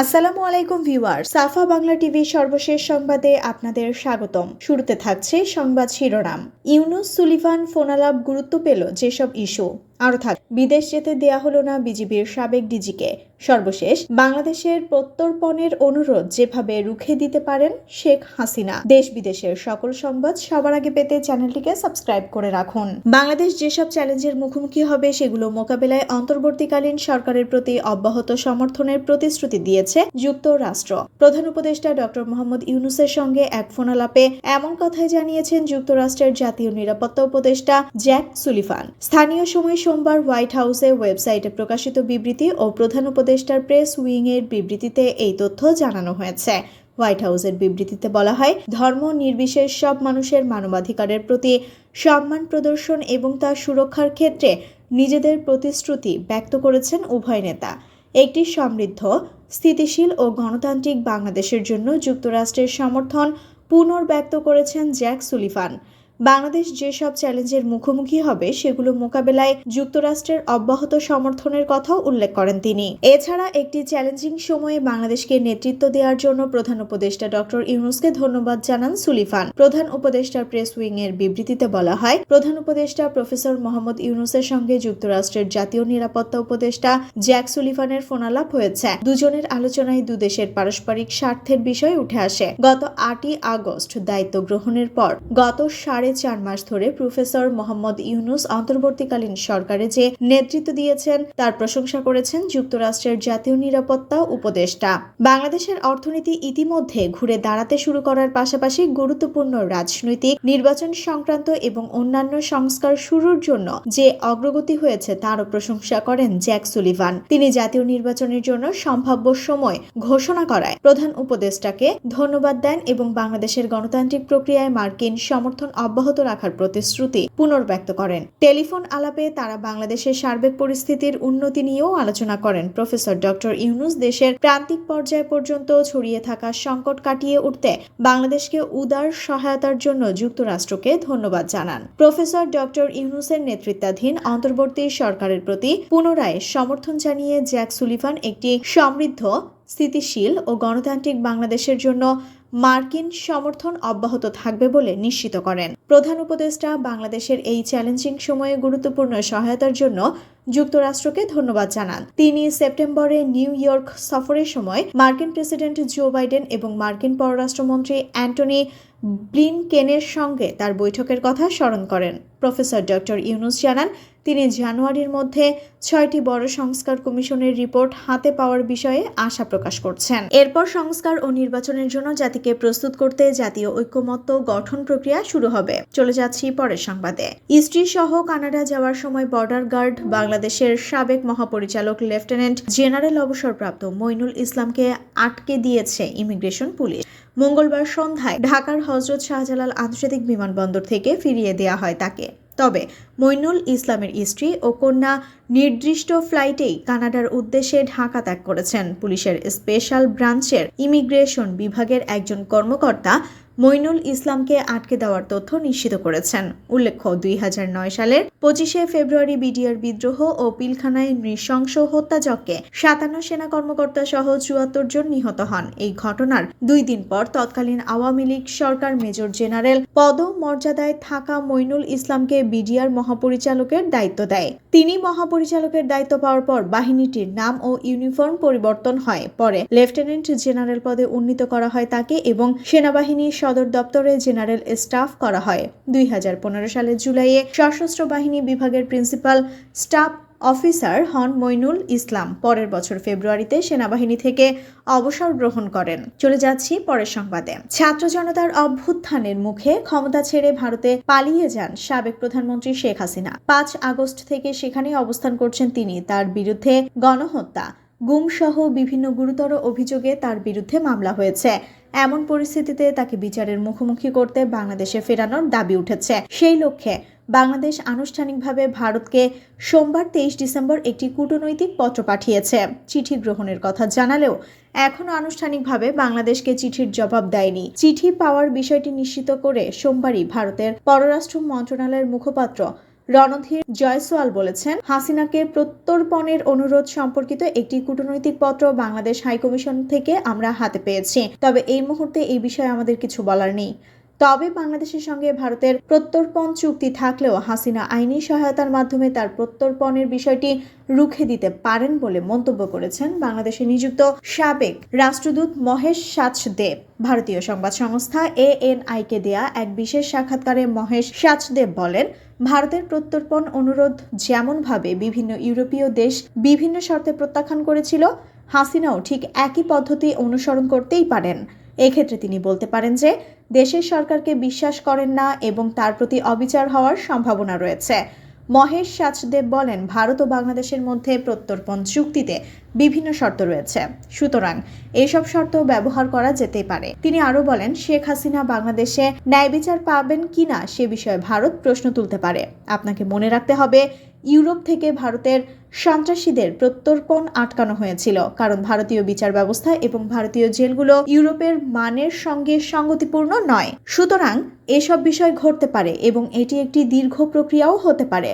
আসসালামু আলাইকুম ভিউয়ার সাফা বাংলা টিভির সর্বশেষ সংবাদে আপনাদের স্বাগতম। শুরুতে থাকছে সংবাদ শিরোনাম। ইউনুস, সুলিভান, ফোনালাপ গুরুত্ব পেল যেসব ইস্যু। আরও থাক। বিদেশ যেতে দেয়া হলো না বিজিবির সাবেক ডিজিকে। সর্বশেষ, বাংলাদেশের প্রত্যর্পণের অনুরোধ যেভাবে রুখে দিতে পারেন শেখ হাসিনা। দেশ বিদেশের সকল সংবাদ সবার আগে পেতে চ্যানেলটিকে সাবস্ক্রাইব করে রাখুন। বাংলাদেশ যেসব চ্যালেঞ্জের মুখোমুখি হবে সেগুলো মোকাবেলায় অন্তর্বর্তীকালীন সরকারের প্রতি অব্যাহত সমর্থনের প্রতিশ্রুতি দিয়েছে যুক্তরাষ্ট্র। প্রধান উপদেষ্টা ডক্টর মোহাম্মদ ইউনুসের সঙ্গে এক ফোনালাপে এমন কথাই জানিয়েছেন যুক্তরাষ্ট্রের জাতীয় নিরাপত্তা উপদেষ্টা জ্যাক সুলিফান। স্থানীয় সময় সোমবার হোয়াইট হাউসে ওয়েবসাইটে প্রকাশিত বিবৃতি ও প্রধান উপদেষ্টার প্রেস উইং এর বিবৃতিতে এই তথ্য জানানো হয়েছে। হোয়াইট হাউসের বিবৃতিতে বলা হয়, ধর্ম নির্বিশেষ সব মানুষের মানবাধিকারের প্রতি সম্মান প্রদর্শন এবং তার সুরক্ষার ক্ষেত্রে নিজেদের প্রতিশ্রুতি ব্যক্ত করেছেন উভয় নেতা। একটি সমৃদ্ধ, স্থিতিশীল ও গণতান্ত্রিক বাংলাদেশের জন্য যুক্তরাষ্ট্রের সমর্থন পুনর্ব্যক্ত করেছেন জ্যাক সুলিফান। বাংলাদেশ যেসব চ্যালেঞ্জের মুখোমুখি হবে সেগুলো মোকাবেলায় যুক্তরাষ্ট্রের অব্যাহত সমর্থনের কথাও উল্লেখ করেন তিনি। এছাড়া একটি চ্যালেঞ্জিং সময়ে বাংলাদেশকে নেতৃত্ব দেওয়ার জন্য প্রধান উপদেষ্টা ডক্টর ইউনুসকে ধন্যবাদ জানান সুলিফান। প্রধান উপদেষ্টার প্রেস উইং এর বিবৃতিতে বলা হয়, প্রধান উপদেষ্টা প্রফেসর মোহাম্মদ ইউনুসের সঙ্গে যুক্তরাষ্ট্রের জাতীয় নিরাপত্তা উপদেষ্টা জ্যাক সুলিফানের ফোনালাপ হয়েছে। দুজনের আলোচনায় দুদেশের পারস্পরিক স্বার্থের বিষয় উঠে আসে। গত আটই আগস্ট দায়িত্ব গ্রহণের পর গত সাড়ে চার মাস ধরে প্রফেসর মোহাম্মদ ইউনুস অন্তর্বর্তীকালীন সরকারে যে নেতৃত্ব দিয়েছেন, তার প্রশংসা করেছেন যুক্তরাষ্ট্রের জাতীয় নিরাপত্তা উপদেষ্টা। বাংলাদেশের অর্থনীতি ইতিমধ্যে ঘুরে দাঁড়াতে শুরু করার পাশাপাশি গুরুত্বপূর্ণ রাজনৈতিক নির্বাচন সংক্রান্ত এবং অন্যান্য সংস্কার শুরুর জন্য যে অগ্রগতি হয়েছে, তারও প্রশংসা করেন জ্যাক সুলিভান। তিনি জাতীয় নির্বাচনের জন্য সম্ভাব্য সময় ঘোষণা করায়। প্রধান উপদেষ্টাকে ধন্যবাদ দেন এবং বাংলাদেশের গণতান্ত্রিক প্রক্রিয়ায় মার্কিন সমর্থন অব্যাহত রাখার প্রতিশ্রুতি পুনর্ব্যক্ত করেন। টেলিফোন আলাপে তারা বাংলাদেশের সার্বিক পরিস্থিতির উন্নতি নিয়েও আলোচনা করেন। প্রফেসর ডক্টর ইউনুস দেশের প্রান্তিক পর্যায় পর্যন্ত ছড়িয়ে থাকা সংকট কাটিয়ে উঠতে বাংলাদেশকে উদার সহায়তার জন্য যুক্তরাষ্ট্রকে ধন্যবাদ জানান। প্রফেসর ডক্টর ইউনুসের নেতৃত্বাধীন অন্তর্বর্তী সরকারের প্রতি পুনরায় সমর্থন জানিয়ে জ্যাক সুলিভান একটি সমৃদ্ধ স্থিতিশীল ও গণতান্ত্রিক বাংলাদেশের জন্য মার্কিন সমর্থন অব্যাহত থাকবে বলে নিশ্চিত করেন। প্রধান উপদেষ্টা বাংলাদেশের এই চ্যালেঞ্জিং সময়ে গুরুত্বপূর্ণ সহায়তার জন্য যুক্তরাষ্ট্রকে ধন্যবাদ জানান। তিনি সেপ্টেম্বরে নিউ ইয়র্ক সফরের সময় মার্কিন প্রেসিডেন্ট জো বাইডেন এবং মার্কিন পররাষ্ট্রমন্ত্রী অ্যান্টনি ব্লিনকেনের সঙ্গে তার বৈঠকের কথা স্মরণ করেন। প্রফেসর ডক্টর ইউনুস জানান তিনি জানুয়ারির মধ্যে ছয়টি বড় সংস্কার কমিশনের রিপোর্ট হাতে পাওয়ার বিষয়ে আশা প্রকাশ করছেন। এরপর সংস্কার ও নির্বাচনের জন্য জাতিকে প্রস্তুত করতে জাতীয় ঐক্যমত্য গঠন প্রক্রিয়া শুরু হবে। চলে যাচ্ছি পরের সংবাদে। স্ত্রী সহ কানাডা যাওয়ার সময় বর্ডার গার্ড বাংলাদেশের সাবেক মহাপরিচালক লেফটেন্যান্ট জেনারেল অবসরপ্রাপ্ত মইনুল ইসলামকে আটকে দিয়েছে ইমিগ্রেশন পুলিশ। মঙ্গলবার সন্ধ্যায় ঢাকার হজরত শাহজালাল আন্তর্জাতিক বিমানবন্দর থেকে ফিরিয়ে দেওয়া হয় তাকে। তবে মইনুল ইসলামের স্ত্রী ও কন্যা নির্দিষ্ট ফ্লাইটেই কানাডার উদ্দেশ্যে ঢাকা ত্যাগ করেছেন। পুলিশের স্পেশাল ব্রাঞ্চের ইমিগ্রেশন বিভাগের একজন কর্মকর্তা মইনুল ইসলামকে আটকে দেওয়ার তথ্য নিশ্চিত করেছেন। উল্লেখ্য, দুই হাজার নয় সালের পঁচিশে ফেব্রুয়ারি বিডিআর বিদ্রোহ ও পিলখানায় নৃশংস হত্যাযজ্ঞে সাতান্ন সেনা কর্মকর্তা সহ চুয়াত্তর জন নিহত হন। এই ঘটনার দুই দিন পর তৎকালীন আওয়ামী লীগ সরকার মেজর জেনারেল পদ মর্যাদায় থাকা মইনুল ইসলামকে বিডিআর মহাপরিচালকের দায়িত্ব দেয়। তিনি মহাপরিচালকের দায়িত্ব পাওয়ার পর বাহিনীটির নাম ও ইউনিফর্ম পরিবর্তন হয়। পরে লেফটেন্যান্ট জেনারেল পদে উন্নীত করা হয় তাকে এবং সেনাবাহিনীর সদর দপ্তরে জেনারেল স্টাফ করা হয়। দুই হাজার পনেরো সালের জুলাইয়ে সশস্ত্র বাহিনী বিভাগের প্রিন্সিপাল স্টাফ অফিসার হন মইনুল ইসলাম। পরের বছর ফেব্রুয়ারিতে সেনাবাহিনী থেকে অবসর গ্রহণ করেন। চলে যাচ্ছি পরের সংবাদে। ছাত্র জনতার অভ্যুত্থানের মুখে ক্ষমতা ছেড়ে ভারতে পালিয়ে যান সাবেক প্রধানমন্ত্রী শেখ হাসিনা। পাঁচ আগস্ট থেকে সেখানে অবস্থান করছেন তিনি। তার বিরুদ্ধে গণহত্যা গুমসহ বিভিন্ন গুরুতর অভিযোগে তার বিরুদ্ধে মামলা হয়েছে। এমন পরিস্থিতিতে তাকে বিচারের মুখোমুখি করতে বাংলাদেশে ফেরানোর দাবি উঠেছে। সেই লক্ষ্যে বাংলাদেশ আনুষ্ঠানিকভাবে ভারতকে সোমবার তেইশ ডিসেম্বর একটি কূটনৈতিক পত্র পাঠিয়েছে। চিঠি গ্রহণের কথা জানালেও এখনও আনুষ্ঠানিকভাবে বাংলাদেশকে চিঠির জবাব দেয়নি। চিঠি পাওয়ার বিষয়টি নিশ্চিত করে সোমবারই ভারতের পররাষ্ট্র মন্ত্রণালয়ের মুখপাত্র রণধীর জয়সওয়াল বলেছেন, হাসিনাকে প্রত্যর্পণের অনুরোধ সম্পর্কিত একটি কূটনৈতিক পত্র বাংলাদেশ হাইকমিশন থেকে আমরা হাতে পেয়েছি। তবে এই মুহূর্তে এই বিষয়ে আমাদের কিছু বলার নেই। তবে বাংলাদেশের সঙ্গে ভারতের প্রত্যর্পণ চুক্তি থাকলেও হাসিনা আইনি সহায়তার মাধ্যমে তার প্রত্যর্পণের বিষয়টি রুখে দিতে পারেন বলে মন্তব্য করেছেন বাংলাদেশে নিযুক্ত সাবেক রাষ্ট্রদূত মহেশ সাচদেব। ভারতীয় সংবাদ সংস্থা এএনআইকে দেয়া এক বিশেষ সাক্ষাৎকারে মহেশ সাচদেব বলেন, ভারতের প্রত্যর্পণ অনুরোধ যেমনভাবে বিভিন্ন ইউরোপীয় দেশ বিভিন্ন শর্তে প্রত্যাখ্যান করেছিল, হাসিনাও ঠিক একই পদ্ধতি অনুসরণ করতেই পারেন। এক্ষেত্রে তিনি বলতে পারেন যে, দেশের সরকারকে বিশ্বাস করেন না এবং তার প্রতি অবিচার হওয়ার সম্ভাবনা রয়েছে। মহেশ সাচদেব বলেন, ভারত ও বাংলাদেশের মধ্যে প্রত্যর্পণ চুক্তিতে বিভিন্ন শর্ত রয়েছে। সুতরাং এসব শর্ত ব্যবহার করা যেতেই পারে। তিনি আরও বলেন, শেখ হাসিনা বাংলাদেশে ন্যায় বিচার পাবেন কিনা সে বিষয়ে ভারত প্রশ্ন তুলতে পারে। আপনাকে মনে রাখতে হবে ইউরোপ থেকে ভারতের সন্ত্রাসীদের প্রত্যর্পণ আটকানো হয়েছিল। কারণ ভারতীয় বিচার ব্যবস্থা এবং ভারতীয় জেলগুলো ইউরোপের মানের সঙ্গে সঙ্গতিপূর্ণ নয়। সুতরাং এসব বিষয় ঘটতে পারে এবং এটি একটি দীর্ঘ প্রক্রিয়াও হতে পারে।